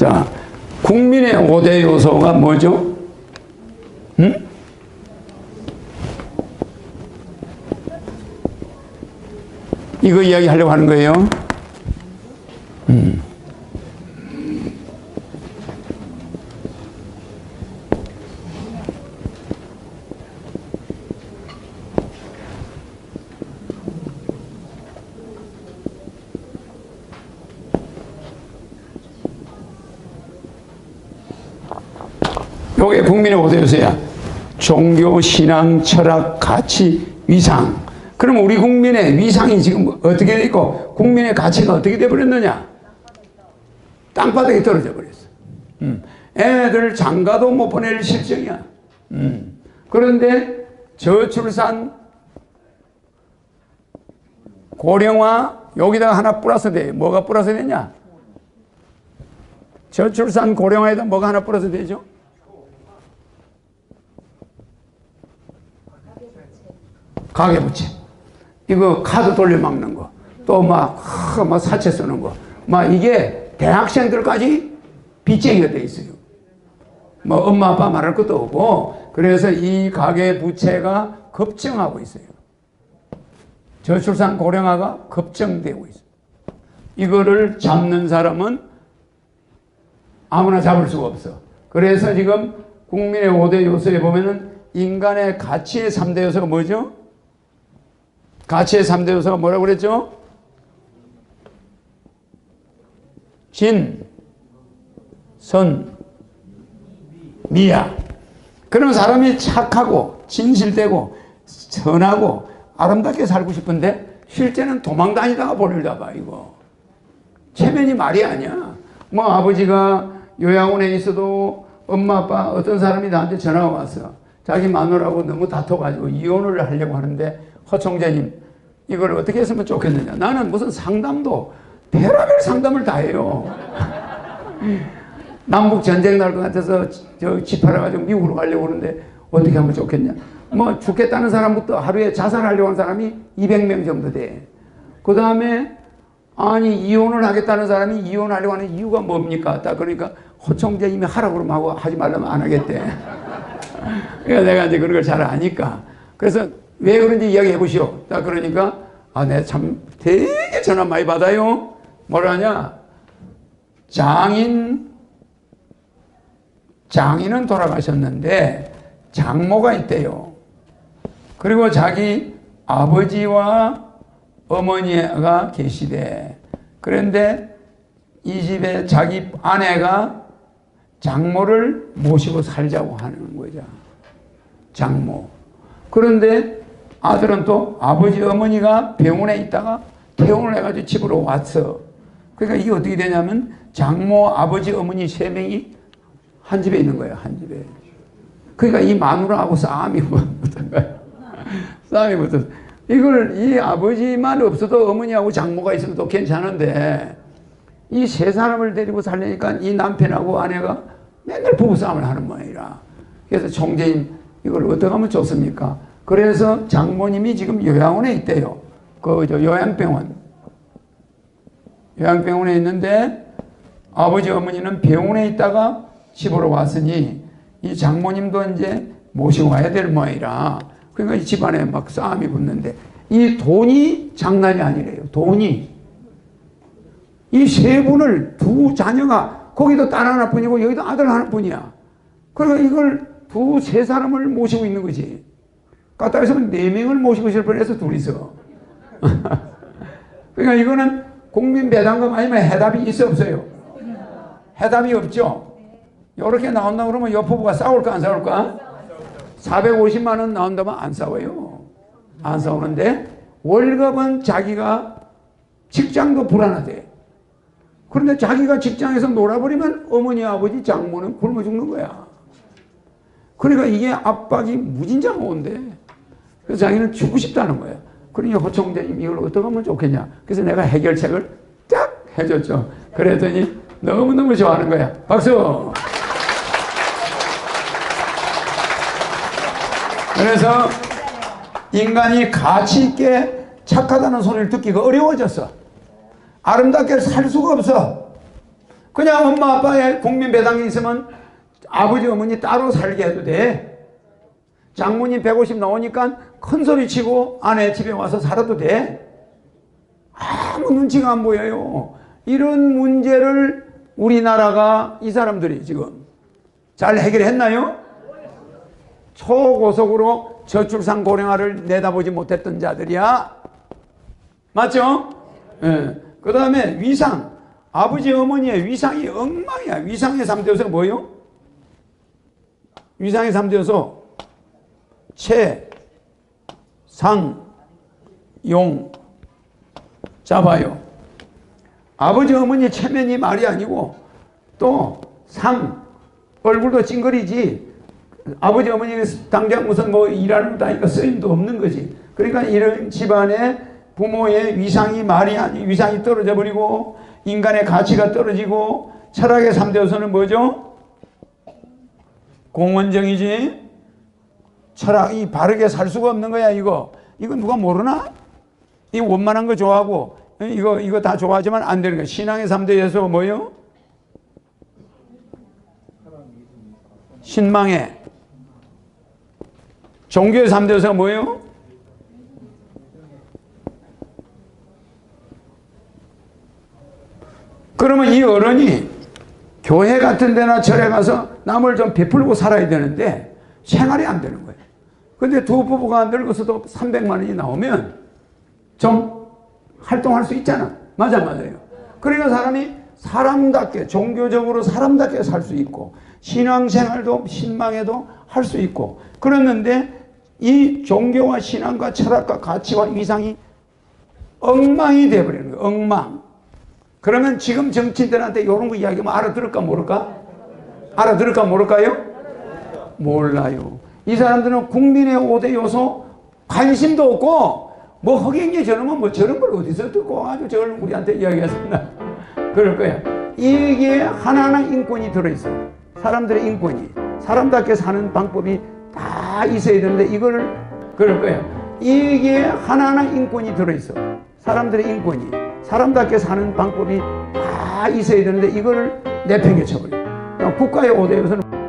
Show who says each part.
Speaker 1: 자, 국민의 5대 요소가 뭐죠? 응? 이거 이야기 하려고 하는 거예요. 음. 요게 국민의 5대 요소야. 종교, 신앙, 철학, 가치, 위상. 그럼 우리 국민의 위상이 지금 어떻게 돼 있고 국민의 가치가 어떻게 돼 버렸느냐? 땅바닥에 떨어져 버렸어. 음. 애들 장가도 못 보낼 실정이야. 음. 그런데 저출산 고령화 여기다가 하나 플러스 돼. 뭐가 플러스 되냐? 저출산 고령화에다 뭐가 하나 플러스 되죠? 가계부채. 이거 카드 돌려막는 거. 또 막, 막 사채 쓰는 거. 막 이게 대학생들까지 빚쟁이가 돼 있어요. 뭐 엄마 아빠 말할 것도 없고 그래서 이 가계부채가 급증하고 있어요. 저출산 고령화가 급증되고 있어요. 이거를 잡는 사람은 아무나 잡을 수가 없어. 그래서 지금 국민의 5대 요소에 보면은 인간의 가치의 3대 요소가 뭐죠? 가치의 3대 요소가 뭐라고 그랬죠? 진, 선, 미야. 그러면 사람이 착하고 진실되고 선하고 아름답게 살고 싶은데 실제는 도망 다니다가 볼일 잡아 이거. 체면이 말이 아니야. 뭐 아버지가 요양원에 있어도 엄마 아빠 어떤 사람이 나한테 전화가 왔어. 자기 마누라하고 너무 다퉈가지고 이혼을 하려고 하는데 허총재님 이걸 어떻게 했으면 좋겠느냐. 나는 무슨 상담도 별의별 상담을 다 해요. 남북 전쟁 날 것 같아서 저 집팔아가지고 미국으로 가려고 하는데 어떻게 하면 좋겠냐. 뭐 죽겠다는 사람부터 하루에 자살하려고 하는 사람이 200명 정도 돼. 그 다음에 아니 이혼을 하겠다는 사람이 이혼하려고 하는 이유가 뭡니까? 딱 그러니까 호청재 이미 하라고 그러면 하고 하지 말라면 안 하겠대. 그러니까 내가 이제 그런 걸 잘 아니까. 그래서 왜 그런지 이야기해 보시오. 딱 그러니까 아, 내가 참 되게 전화 많이 받아요. 뭐라냐? 장인 장인은 돌아가셨는데 장모가 있대요. 그리고 자기 아버지와 어머니가 계시대. 그런데 이 집에 자기 아내가 장모를 모시고 살자고 하는 거죠. 장모. 그런데 아들은 또 아버지 어머니가 병원에 있다가 퇴원을 해가지고 집으로 왔어. 그러니까 이게 어떻게 되냐면 장모, 아버지, 어머니 세 명이 한 집에 있는 거예요. 한 집에. 그러니까 이 마누라하고 싸움이 붙은 거예요. 싸움이 붙었어. 이걸 이 아버지만 없어도 어머니하고 장모가 있으면 또 괜찮은데 이 세 사람을 데리고 살려니까 이 남편하고 아내가 맨날 부부싸움을 하는 모양이라. 그래서 총재님 이걸 어떻게 하면 좋습니까? 그래서 장모님이 지금 요양원에 있대요. 그 저 요양병원. 요양병원에 있는데 아버지 어머니는 병원에 있다가 집으로 왔으니 이 장모님도 이제 모시고 와야 될 모양이라. 그러니까 이 집안에 막 싸움이 붙는데 이 돈이 장난이 아니래요. 돈이. 이 세 분을 두 자녀가 거기도 딸 하나뿐이고 여기도 아들 하나뿐이야. 그러니까 이걸 두 세 사람을 모시고 있는 거지. 까딱에서는 네 명을 모시고 있을 뻔해서 둘이서. 그러니까 이거는 국민 배당금 아니면 해답이 있어 없어요? 해답이 없죠. 이렇게 나온다 그러면 여포부가 싸울까 안 싸울까? 450만 원 나온다면 안 싸워요. 안 싸우는데 월급은 자기가 직장도 불안하대. 그런데 자기가 직장에서 놀아버리면 어머니 아버지 장모는 굶어 죽는 거야. 그러니까 이게 압박이 무진장 온대. 그래서 자기는 죽고 싶다는 거야. 그러니 호총재님 이걸 어떻게 하면 좋겠냐. 그래서 내가 해결책을 딱 해줬죠. 그랬더니 너무너무 좋아하는 거야. 박수! 그래서 인간이 가치 있게 착하다는 소리를 듣기가 어려워졌어. 아름답게 살 수가 없어. 그냥 엄마 아빠의 국민 배당이 있으면 아버지 어머니 따로 살게 해도 돼. 장모님 150 나오니까 큰 소리 치고 아내 집에 와서 살아도 돼. 아무 눈치가 안 보여요. 이런 문제를 우리나라가 이 사람들이 지금 잘 해결했나요? 초고속으로 저출산 고령화를 내다보지 못했던 자들이야. 맞죠? 예. 그 다음에 위상. 아버지 어머니의 위상이 엉망이야. 위상의 3대 요소가 뭐요? 위상의 3대 요소. 체, 상, 용. 잡아요. 아버지 어머니 체면이 말이 아니고 또 상, 얼굴도 찡그리지 아버지 어머니가 당장 무슨 뭐 일하는 아니까 쓰임도 없는 거지. 그러니까 이런 집안의 부모의 위상이 말이 아니 위상이 떨어져 버리고 인간의 가치가 떨어지고 철학의 3대 요소는 뭐죠? 공원정이지. 철학이 바르게 살 수가 없는 거야 이거. 이거 누가 모르나? 이 원만한 거 좋아하고 이거 이거 다 좋아하지만 안 되는 거야. 신앙의 3대 요소 뭐요? 신망의 종교의 3대 요소가 뭐예요? 그러면 이 어른이 교회 같은 데나 절에 가서 남을 좀 베풀고 살아야 되는데 생활이 안 되는 거예요. 근데 두 부부가 늙어서도 300만 원이 나오면 좀 활동할 수 있잖아. 맞아, 맞아요. 그러니까 사람이 사람답게, 종교적으로 사람답게 살 수 있고, 신앙생활도 신망에도 할 수 있고, 그랬는데 이 종교와 신앙과 철학과 가치와 위상이 엉망이 되어버리는 거예요. 엉망. 그러면 지금 정치인들한테 이런 거 이야기하면 알아들을까 모를까? 알아들을까 모를까요? 몰라요. 이 사람들은 국민의 5대 요소 관심도 없고 뭐 허경이 저놈은 뭐 저런 걸 어디서 듣고 아주 저걸 우리한테 이야기했었나 그럴 거야. 이게 하나하나 인권이 들어있어. 사람들의 인권이 사람답게 사는 방법이 다 있어야 되는데 이거를 그럴 거야. 이게 하나하나 인권이 들어있어. 사람들의 인권이 사람답게 사는 방법이 다 있어야 되는데 이거를 내팽개쳐버려. 국가의 5대 요소는